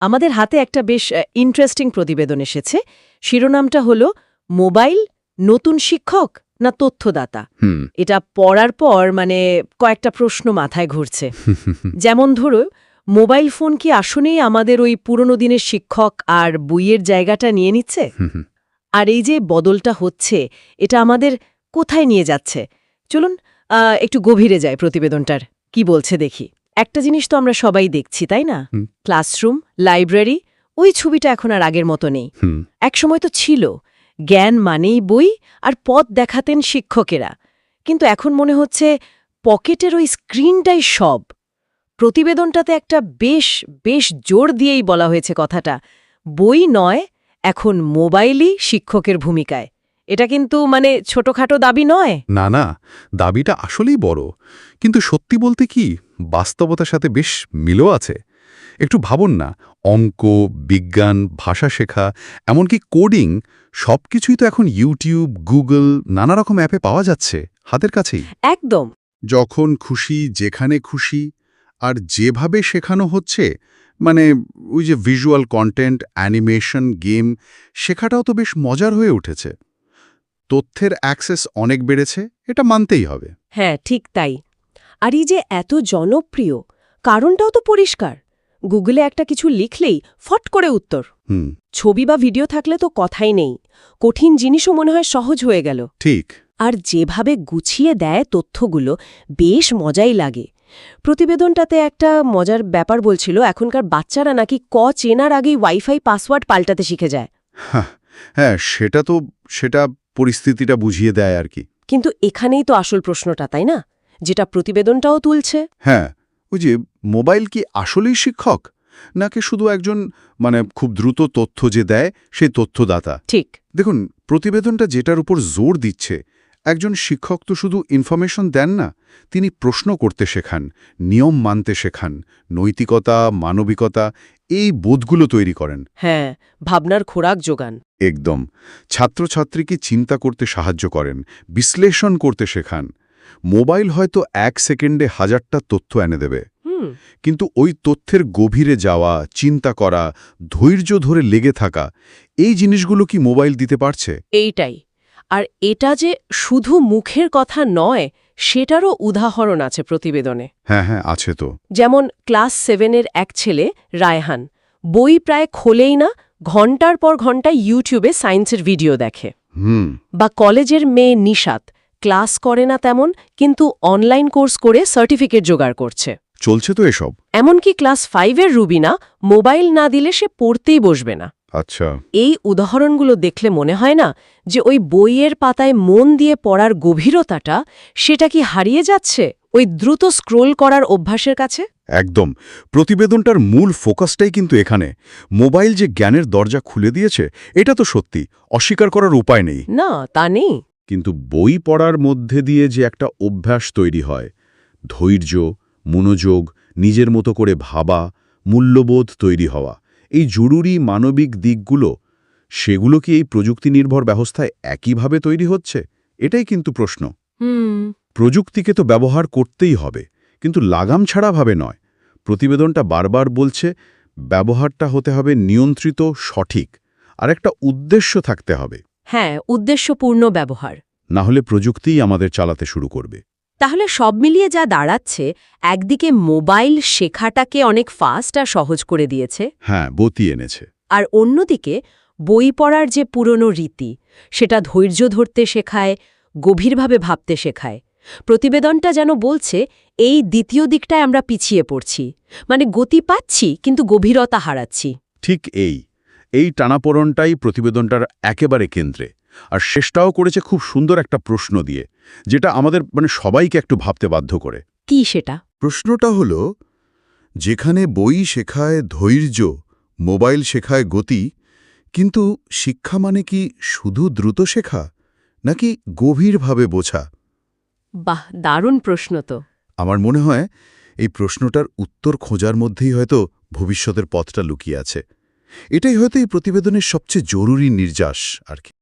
আমাদের হাতে একটা বেশ ইন্টারেস্টিং প্রতিবেদন এসেছে। শিরোনামটা হলো মোবাইল নতুন শিক্ষক না তথ্যদাতা? হুম। এটা পড়ার পর মানে কয়েকটা প্রশ্ন মাথায় ঘুরছে। যেমন ধরো মোবাইল ফোন কি আসলেই আমাদের ওই পুরনো দিনের শিক্ষক আর বইয়ের জায়গাটা নিয়ে নিচ্ছে। আর এই যে বদলটা হচ্ছে এটা আমাদের কোথায় নিয়ে যাচ্ছে? চলুন একটু গভীরে যায় প্রতিবেদনটার। কি বলছে দেখি। একটা জিনিস তো আমরা সবাই দেখছি তাই না? ক্লাসরুম লাইব্রেরি ওই ছবিটা এখন আর আগের মতো নেই। একসময় তো ছিল জ্ঞান মানেই বই আর পথ দেখাতেন শিক্ষকেরা। কিন্তু এখন মনে হচ্ছে পকেটের ওই স্ক্রিনটাই সব। প্রতিবেদনটাতে একটা বেশ বেশ জোর দিয়েই বলা হয়েছে কথাটা বই নয় এখন মোবাইলই শিক্ষকের ভূমিকায়। এটা কিন্তু মানে ছোটখাটো দাবি নয়? না না দাবিটা আসলেই বড়। কিন্তু সত্যি বলতে কি বাস্তবতার সাথে বেশ মিলও আছে। একটু ভাবুন না অঙ্ক বিজ্ঞান ভাষা শেখা এমনকি কোডিং সব কিছুই তো এখন ইউটিউব গুগল নানা রকম অ্যাপে পাওয়া যাচ্ছে হাতের কাছেই। একদম। যখন খুশি যেখানে খুশি আর যেভাবে শেখানো হচ্ছে মানে ওই যে ভিজুয়াল কন্টেন্ট অ্যানিমেশন গেম শেখাটাও তো বেশ মজার হয়ে উঠেছে। তথ্যের অ্যাক্সেস অনেক বেড়েছে এটা মানতেই হবে। হ্যাঁ ঠিক তাই। আর এই যে এত জনপ্রিয় কারণটাও তো পরিষ্কার। গুগলে একটা কিছু লিখলেই ফট করে উত্তর। হুম। ছবি বা ভিডিও থাকলে তো কথাই নেই। কঠিন জিনিসও মনে হয় সহজ হয়ে গেল। ঠিক। আর যেভাবে গুছিয়ে দেয় তথ্যগুলো বেশ মজাই লাগে। প্রতিবেদনটাতে একটা মজার ব্যাপার বলছিল এখনকার বাচ্চারা নাকি ক চেনার আগেই ওয়াইফাই পাসওয়ার্ড পাল্টাতে শিখে যায়। হ্যাঁ সেটা তো সেটা পরিস্থিতিটা বুঝিয়ে দেয় আর কি। কিন্তু এখানেই তো আসল প্রশ্নটা তাই না? যেটা প্রতিবেদনটাও তুলছে। হ্যাঁ ওই যে মোবাইল কি আসলেই শিক্ষক? নাকি শুধু একজন মানে খুব দ্রুত তথ্য যে দেয় সেই তথ্যদাতা? ঠিক। দেখুন প্রতিবেদনটা যেটার উপর জোর দিচ্ছে একজন শিক্ষক তো শুধু ইনফরমেশন দেন না তিনি প্রশ্ন করতে শেখান নিয়ম মানতে শেখান নৈতিকতা মানবিকতা এই বোধগুলো তৈরি করেন। হ্যাঁ ভাবনার খোরাক যোগান। একদম। ছাত্রছাত্রীকে চিন্তা করতে সাহায্য করেন বিশ্লেষণ করতে শেখান। মোবাইল হয়তো এক সেকেন্ডে হাজারটা তথ্য এনে দেবে। কিন্তু ওই তথ্যের গভীরে যাওয়া চিন্তা করা ধৈর্য ধরে লেগে থাকা এই জিনিসগুলো কি মোবাইল দিতে পারছে? এইটাই। আর এটা যে শুধু মুখের কথা নয় সেটারও উদাহরণ আছে প্রতিবেদনে। হ্যাঁ হ্যাঁ আছে তো। যেমন ক্লাস সেভেনের এক ছেলে রায়হান বই প্রায় খোলেই না ঘণ্টার পর ঘণ্টা ইউটিউবে সায়েন্সের ভিডিও দেখে। হুম। বা কলেজের মেয়ে নিশাত ক্লাস করে না তেমন কিন্তু অনলাইন কোর্স করে সার্টিফিকেট জোগাড় করছে। চলছে তো এসব। এমনকি ক্লাস ফাইভের রুবিনা মোবাইল না দিলে সে পড়তেই বসবে না। আচ্ছা। এই উদাহরণগুলো দেখলে মনে হয় না যে ওই বইয়ের পাতায় মন দিয়ে পড়ার গভীরতাটা সেটা কি হারিয়ে যাচ্ছে ওই দ্রুত স্ক্রোল করার অভ্যাসের কাছে? একদম। প্রতিবেদনটার মূল ফোকাসটাই কিন্তু এখানে। মোবাইল যে জ্ঞানের দরজা খুলে দিয়েছে এটা তো সত্যি। অস্বীকার করার উপায় নেই। না তা নেই। কিন্তু বই পড়ার মধ্যে দিয়ে যে একটা অভ্যাস তৈরি হয় ধৈর্য মনোযোগ নিজের মতো করে ভাবা মূল্যবোধ তৈরি হওয়া এই জরুরি মানবিক দিকগুলো সেগুলো কি এই প্রযুক্তি নির্ভর ব্যবস্থায় একইভাবে তৈরি হচ্ছে? এটাই কিন্তু প্রশ্ন। প্রযুক্তিকে তো ব্যবহার করতেই হবে কিন্তু লাগাম ছাড়াভাবে নয়। প্রতিবেদনটা বারবার বলছে ব্যবহারটা হতে হবে নিয়ন্ত্রিত সঠিক আর একটা উদ্দেশ্য থাকতে হবে। হ্যাঁ উদ্দেশ্যপূর্ণ ব্যবহার। না হলে প্রযুক্তিই আমাদের চালাতে শুরু করবে। তাহলে সব মিলিয়ে যা দাঁড়াচ্ছে একদিকে মোবাইল শেখাটাকে অনেক ফাস্ট আর সহজ করে দিয়েছে। হ্যাঁ বতি এনেছে। আর অন্যদিকে বই পড়ার যে পুরনো রীতি সেটা ধৈর্য ধরতে শেখায় গভীরভাবে ভাবতে শেখায়। প্রতিবেদনটা যেন বলছে এই দ্বিতীয় দিকটায় আমরা পিছিয়ে পড়ছি। মানে গতি পাচ্ছি কিন্তু গভীরতা হারাচ্ছি। ঠিক এই। এই টানাপোড়নটাই প্রতিবেদনটার একেবারে কেন্দ্রে। আর শেষটাও করেছে খুব সুন্দর একটা প্রশ্ন দিয়ে যেটা আমাদের মানে সবাইকে একটু ভাবতে বাধ্য করে। কি সেটা? প্রশ্নটা হল যেখানে বই শেখায় ধৈর্য মোবাইল শেখায় গতি কিন্তু শিক্ষা মানে কি শুধু দ্রুত শেখা নাকি গভীরভাবে বোঝা? বাহ দারুণ প্রশ্ন তো। আমার মনে হয় এই প্রশ্নটার উত্তর খোঁজার মধ্যেই হয়তো ভবিষ্যতের পথটা লুকিয়ে আছে। এটাই হয়তো এই প্রতিবেদনের সবচেয়ে জরুরি নির্যাস আর কি।